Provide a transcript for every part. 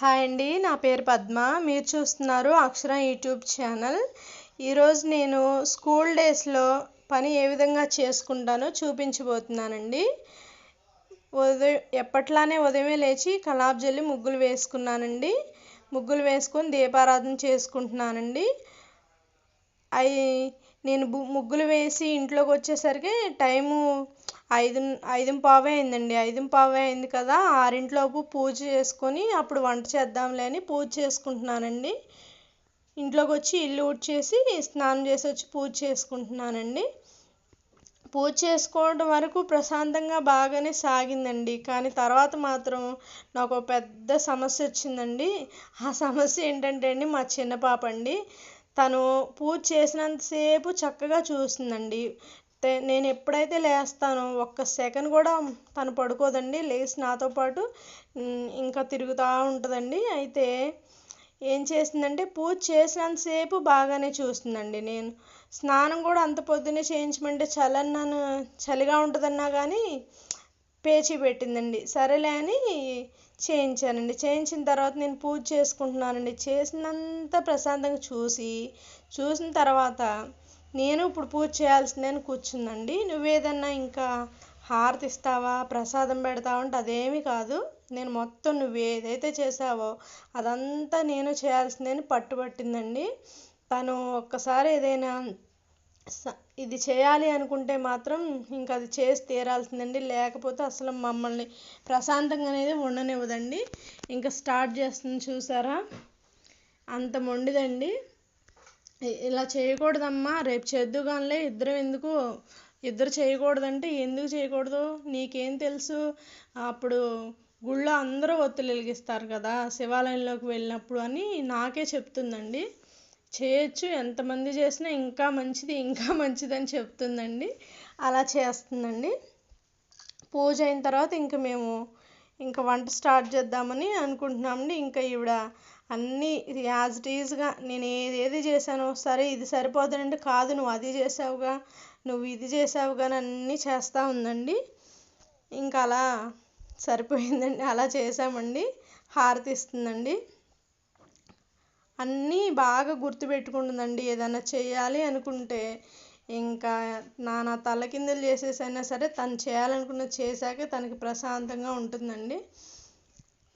Hi అండి నా పేరు పద్మ. మీరు చూస్తున్నారు అక్షర యూట్యూబ్ ఛానల్. ఈరోజు నేను స్కూల్ డేస్లో పని ఏ విధంగా చేసుకుంటానో చూపించబోతున్నానండి. ఉదయం ఎప్పట్లానే ఉదయమే లేచి కలాప్ జల్లి ముగ్గులు వేసుకున్నానండి. ముగ్గులు వేసుకొని దీపారాధన చేసుకుంటున్నానండి. అవి నేను ముగ్గులు వేసి ఇంట్లోకి వచ్చేసరికి టైము ఐదు ఐదు పావే అయిందండి. ఐదు పావే అయింది కదా ఆరింట్లోపు పూజ చేసుకొని అప్పుడు వంట చేద్దాంలే అని పూజ చేసుకుంటున్నానండి. ఇంట్లోకి వచ్చి ఇల్లు ఊడ్చేసి స్నానం చేసి వచ్చి పూజ చేసుకుంటున్నానండి. పూజ చేసుకోవడం వరకు ప్రశాంతంగా బాగానే సాగిందండి. కానీ తర్వాత మాత్రం నాకు ఒక పెద్ద సమస్య వచ్చిందండి. ఆ సమస్య ఏంటంటే అండి మా చిన్న పాప అండి. తను పూజ చేసినంతసేపు చక్కగా చూస్తుందండి. నేను ఎప్పుడైతే లేస్తానో ఒక్క సెకండ్ కూడా తను పడుకోదండి. లేచి నాతో పాటు ఇంకా తిరుగుతూ ఉంటుందండి. అయితే ఏం చేసిందంటే పూజ చేసినంతసేపు బాగానే చూస్తుందండి. నేను స్నానం కూడా అంత పొద్దున్నే చేయించమంటే చలన్నాను చలిగా ఉంటుందన్నా కానీ పేచీ పెట్టిందండి. సరేలే అని చేయించానండి. చేయించిన తర్వాత నేను పూజ చేసుకుంటున్నానండి. చేసినంత ప్రశాంతంగా చూసి చూసిన తర్వాత నేను ఇప్పుడు పూజ చేయాల్సిందని కూర్చుందండి. నువ్వేదన్నా ఇంకా హారతి ఇస్తావా? ప్రసాదం పెడతావా? అంటే అదేమీ కాదు. నేను మొత్తం నువ్వు ఏదైతే చేసావో అదంతా నేను చేయాల్సిందని పట్టుబట్టిందండి. తను ఒక్కసారి ఏదైనా స- ఇది చేయాలి అనుకుంటే మాత్రం ఇంకా అది చేసి తీరాల్సిందండి. లేకపోతే అసలు మమ్మల్ని ప్రశాంతంగా అనేది ఉండనివ్వదండి. ఇంకా స్టార్ట్ చేస్తుంది చూసారా? అంత మొండిదండి. ఇలా చేయకూడదమ్మా రేపు చేద్దుగానిలే ఇద్దరం ఎందుకు ఇద్దరు చేయకూడదంటే ఎందుకు చేయకూడదు? నీకేం తెలుసు? అప్పుడు గుళ్ళో అందరూ ఒత్తులు వెలిగిస్తారు కదా శివాలయంలోకి వెళ్ళినప్పుడు అని నాకే చెప్తుందండి. చేయొచ్చు ఎంతమంది చేసినా ఇంకా మంచిది ఇంకా మంచిది అని చెప్తుందండి. అలా చేస్తుందండి. పూజ అయిన తర్వాత ఇంక మేము ఇంకా వంట స్టార్ట్ చేద్దామని అనుకుంటున్నామండి. ఇంకా ఈవిడ అన్నీ యాజ్ ఇట్ ఈజ్గా నేను ఏది ఏది చేశానో సరే ఇది సరిపోతుందంటే కాదు నువ్వు అది చేసావుగా నువ్వు ఇది చేసావుగా అని అన్నీ చేస్తూ ఉందండి. ఇంకా అలా సరిపోయిందండి అలా చేసామండి హారతి ఇస్తుందండి. అన్నీ బాగా గుర్తుపెట్టుకుంటుందండి ఏదైనా చేయాలి అనుకుంటే. ఇంకా నా నా తల కిందలు చేసేసైనా సరే తను చేయాలనుకున్నది చేశాకే తనకి ప్రశాంతంగా ఉంటుందండి.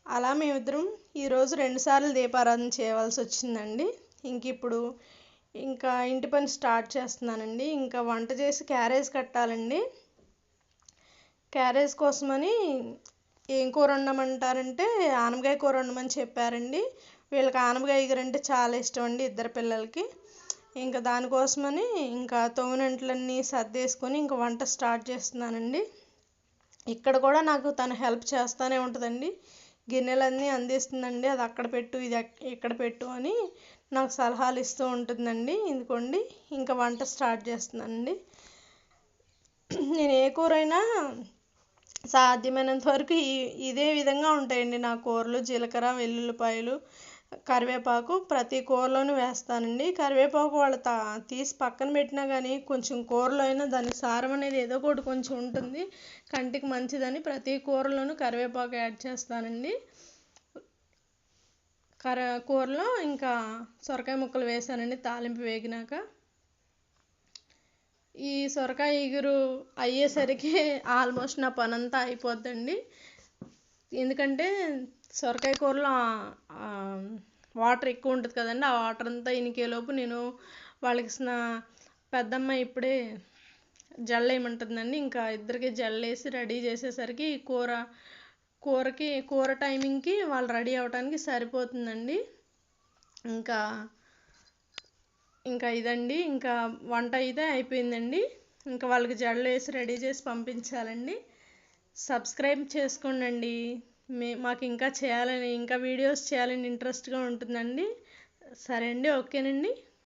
అలా మేమిద్దరం ఈరోజు రెండుసార్లు దీపారాధన చేయవలసి వచ్చిందండి. ఇంక ఇప్పుడు ఇంకా ఇంటి పని స్టార్ట్ చేస్తున్నానండి. ఇంకా వంట చేసి క్యారేజ్ కట్టాలండి. క్యారేజ్ కోసమని ఏం కూర వండమంటారంటే ఆనమకాయ కూర వండమని చెప్పారండి. వీళ్ళకి ఆనమకాయ ఎగురు చాలా ఇష్టం అండి ఇద్దరు పిల్లలకి. ఇంకా దానికోసమని ఇంకా తొమ్మిదింట్లన్నీ సర్దేసుకొని ఇంకా వంట స్టార్ట్ చేస్తున్నానండి. ఇక్కడ కూడా నాకు తను హెల్ప్ చేస్తూనే ఉంటుందండి. గిన్నెలన్నీ అందిస్తుందండి. అది అక్కడ పెట్టు ఇది ఇక్కడ పెట్టు అని నాకు సలహాలు ఇస్తూ ఉంటుందండి. ఇదిగోండి ఇంకా వంట స్టార్ట్ చేస్తుందండి నేను ఏ కూరైనా సాధ్యమైనంత వరకు ఇదే విధంగా ఉంటాయండి నా కూరలు. జీలకర్ర వెల్లుల్లిపాయలు కరివేపాకు ప్రతి కూరలోనూ వేస్తానండి. కరివేపాకు వాళ్ళు తా తీసి పక్కన పెట్టినా కానీ కొంచెం కూరలో అయినా దాని సారం అనేది ఏదో ఒకటి కొంచెం ఉంటుంది. కంటికి మంచిదని ప్రతి కూరలోనూ కరివేపాకు యాడ్ చేస్తానండి. కర కూరలో ఇంకా సొరకాయ ముక్కలు వేసానండి తాలింపు వేగినాక. ఈ సొరకాయ ఇగురు అయ్యేసరికి ఆల్మోస్ట్ నా పని అంతా అయిపోద్దండి. ఎందుకంటే సొరకాయ కూరలో వాటర్ ఎక్కువ ఉంటుంది కదండి ఆ వాటర్ అంతా ఇనికేలోపు నేను వాళ్ళకి స్నా పెద్దమ్మ ఇప్పుడే జల్లేయమంటుందండి ఇంకా ఇద్దరికి జల్లేసి రెడీ చేసేసరికి కూర కూరకి కూర టైమింగ్కి వాళ్ళు రెడీ అవడానికి సరిపోతుందండి. ఇంకా ఇంకా ఇదండి ఇంకా వంట అయితే అయిపోయిందండి. ఇంకా వాళ్ళకి జడలు వేసి రెడీ చేసి పంపించాలండి. సబ్స్క్రైబ్ చేసుకోండి మే మాకు ఇంకా చేయాలని ఇంకా వీడియోస్ చేయాలని ఇంట్రెస్ట్గా ఉంటుందండి. సరే అండి ఓకేనండి.